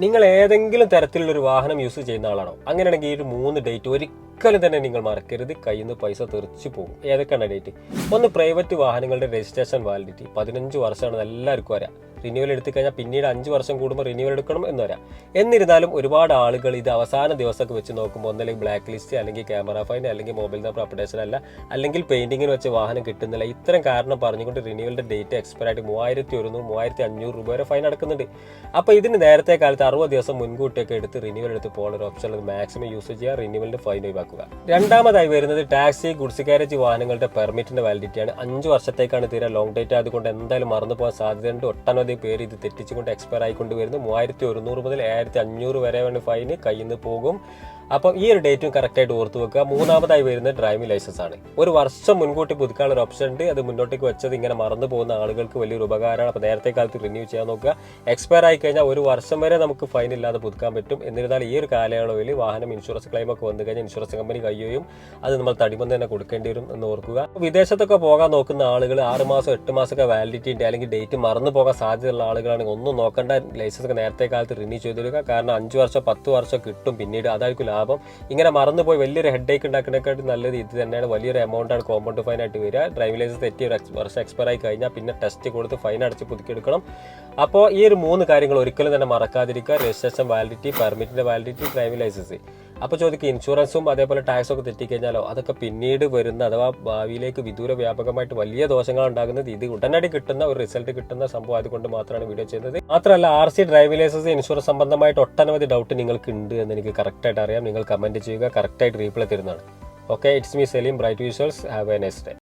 നിങ്ങൾ ഏതെങ്കിലും തരത്തിലുള്ള ഒരു വാഹനം യൂസ് ചെയ്യുന്ന ആളാണോ? അങ്ങനെയാണെങ്കിൽ ഈ ഒരു മൂന്ന് ഡേറ്റ് ഒരിക്കലും തന്നെ നിങ്ങൾ മറക്കരുത്. കയ്യിൽ നിന്ന് പൈസ തെറിച്ചു പോകും. ഏതൊക്കെയാണ് ഡേറ്റ് ഒന്ന് പ്രൈവറ്റ് വാഹനങ്ങളുടെ രജിസ്ട്രേഷൻ വാലിഡിറ്റി പതിനഞ്ച് വർഷമാണ് എല്ലാവർക്കും വരാം റിന്യൂവൽ എടുത്തു കഴിഞ്ഞാൽ പിന്നീട് അഞ്ച് വർഷം കൂടുമ്പോൾ റിന്യൂവൽ എടുക്കണം എന്ന് വരാം. എന്നിരുന്നാലും ഒരുപാട് ആളുകൾ ഇത് അവസാന ദിവസമൊക്കെ വെച്ച് നോക്കുമ്പോൾ ഒന്നല്ലെങ്കിൽ ബ്ലാക്ക് ലിസ്റ്റ് അല്ലെങ്കിൽ ക്യാമറ ഫൈൻ അല്ലെങ്കിൽ മൊബൈൽ നമ്പർ അപ്ഡേഷൻ അല്ല അല്ലെങ്കിൽ പെയിന്റിങ്ങിന് വെച്ച് വാഹനം കിട്ടുന്നില്ല. ഇത്തരം കാരണം പറഞ്ഞുകൊണ്ട് റിന്യൂവലിന്റെ ഡേറ്റ് എക്സ്പയർ ആയിട്ട് മൂവായിരത്തി ഒരുന്നൂറ് മൂവായിരത്തി അഞ്ഞൂറ് രൂപ വരെ ഫൈൻ അടക്കുന്നുണ്ട് അപ്പോൾ ഇതിന് നേരത്തെ കാലത്ത് അറുപത് ദിവസം മുൻകൂട്ടിയൊക്കെ എടുത്ത് റിന്യൂവൽ എടുത്ത് പോകുന്ന ഒരു ഓപ്ഷൻ മാക്സിമം യൂസ് ചെയ്യുക റിന്യൂവലിന്റെ ഫൈൻ ഒഴിവാക്കുക രണ്ടാമതായി വരുന്നത് ടാക്സി ഗുഡ്സ് കാരേജ് വാഹനങ്ങളുടെ പെർമിറ്റിന്റെ വാലിഡിറ്റിയാണ്. അഞ്ച് വർഷത്തേക്കാണ് തീരെ ലോങ് ഡേറ്റ് ആയതുകൊണ്ട് എന്തായാലും മറന്നു പോകാൻ സാധ്യതയുണ്ട്. ഒട്ടനവധി പേര് ഇത് തെറ്റിച്ചുകൊണ്ട് എക്സ്പയർ ആയിക്കൊണ്ട് വരുന്നു മൂവായിരത്തി ഒരുന്നൂറ് മുതൽ ഏഴായിരത്തി അഞ്ഞൂറ് വരെ വേണ്ട ഫൈന് കയ്യിൽ നിന്ന് പോകും. അപ്പം ഈ ഒരു ഡേറ്റും കറക്റ്റായിട്ട് ഓർത്ത് വെക്കുക. മൂന്നാമതായി വരുന്ന ഡ്രൈവിംഗ് ലൈസൻസ് ആണ്. ഒരു വർഷം മുൻകൂട്ടി പുതുക്കാനുള്ള ഒരു ഓപ്ഷൻ ഉണ്ട്. അത് മുന്നോട്ടേക്ക് വെച്ചത് ഇങ്ങനെ മറന്നു പോകുന്ന ആളുകൾക്ക് വലിയൊരു ഉപകാരമാണ്. അപ്പോൾ നേരത്തെ കാലത്ത് റിന്യൂ ചെയ്യാൻ നോക്കുക. എക്സ്പയർ ആയി കഴിഞ്ഞാൽ ഒരു വർഷം വരെ നമുക്ക് ഫൈൻ ഇല്ലാതെ പുതുക്കാൻ പറ്റും. എന്നിരുന്നാലും ഈ ഒരു കാലയളവിൽ വാഹനം ഇൻഷുറൻസ് ക്ലെയിം ഒക്കെ വന്നു കഴിഞ്ഞാൽ ഇൻഷുറൻസ് കമ്പനി കയ്യോയും അത് നമ്മൾ തടിമന്ന് തന്നെ കൊടുക്കേണ്ടി വരും എന്ന് ഓർക്കുക. വിദേശത്തൊക്കെ പോകാൻ നോക്കുന്ന ആളുകൾ ആറ് മാസം എട്ട് മാസമൊക്കെ വാലിഡിറ്റി ഉണ്ട്. അല്ലെങ്കിൽ ഡേറ്റ് മറന്നു പോകാൻ സാധ്യതയുള്ള ആളുകളാണെങ്കിൽ ഒന്നും നോക്കേണ്ട. ലൈസൻസ് നേരത്തെ കാലത്ത് റിന്യൂ ചെയ്തിരിക്കുക കാരണം അഞ്ച് വർഷം പത്ത് വർഷം കിട്ടും. പിന്നീട് അതായിരിക്കും ലാഭം. ഇങ്ങനെ മറന്നുപോയി വലിയൊരു ഹെഡ് ഏക്ക് ഉണ്ടാക്കുന്നതിനെക്കാട്ടും നല്ലത് ഇത് തന്നെയാണ്. വലിയൊരു എമൗണ്ട് ആണ് കോമ്പൗണ്ട് ഫൈൻ ആയിട്ട് വരിക. ഡ്രൈവിംഗ് ലൈസൻസ് തെറ്റി ഒരു വർഷം എക്സ്പയർ ആയി കഴിഞ്ഞാൽ പിന്നെ ടെസ്റ്റ് കൊടുത്ത് ഫൈൻ അടച്ച് പുതുക്കിയെടുക്കണം. അപ്പോൾ ഈ ഒരു മൂന്ന് കാര്യങ്ങൾ ഒരിക്കലും തന്നെ മറക്കാതിരിക്കുക. രജിസ്ട്രേഷൻ വാലിഡിറ്റി പെർമിറ്റിന്റെ വാലിഡിറ്റി ഡ്രൈവിംഗ് ലൈസൻസ് അപ്പോൾ ചോദിക്കുക ഇൻഷുറൻസും അതേപോലെ ടാക്സും ഒക്കെ തെറ്റിക്കഴിഞ്ഞാലോ? അതൊക്കെ പിന്നീട് വരുന്ന അഥവാ ഭാവിയിലേക്ക് വിദൂര വ്യാപകമായിട്ട് വലിയ ദോഷങ്ങൾ ഉണ്ടാകുന്നത് ഇത് ഉടനടി കിട്ടുന്ന ഒരു റിസൾട്ട് കിട്ടുന്ന സംഭവം അതുകൊണ്ട് മാത്രമാണ് വീഡിയോ ചെയ്യുന്നത്. മാത്രമല്ല R C driving licence insurance സംബന്ധമായിട്ട് ഒട്ടനവധി ഡൗട്ട് നിങ്ങൾക്ക് ഉണ്ട് എന്ന് എനിക്ക് കറക്റ്റായിട്ട് അറിയാം. നിങ്ങൾ കമന്റ് ചെയ്യുക കറക്റ്റായിട്ട് റീപ്ലൈ തരുന്നതാണ്. Okay it's me Selim bright visuals have a next day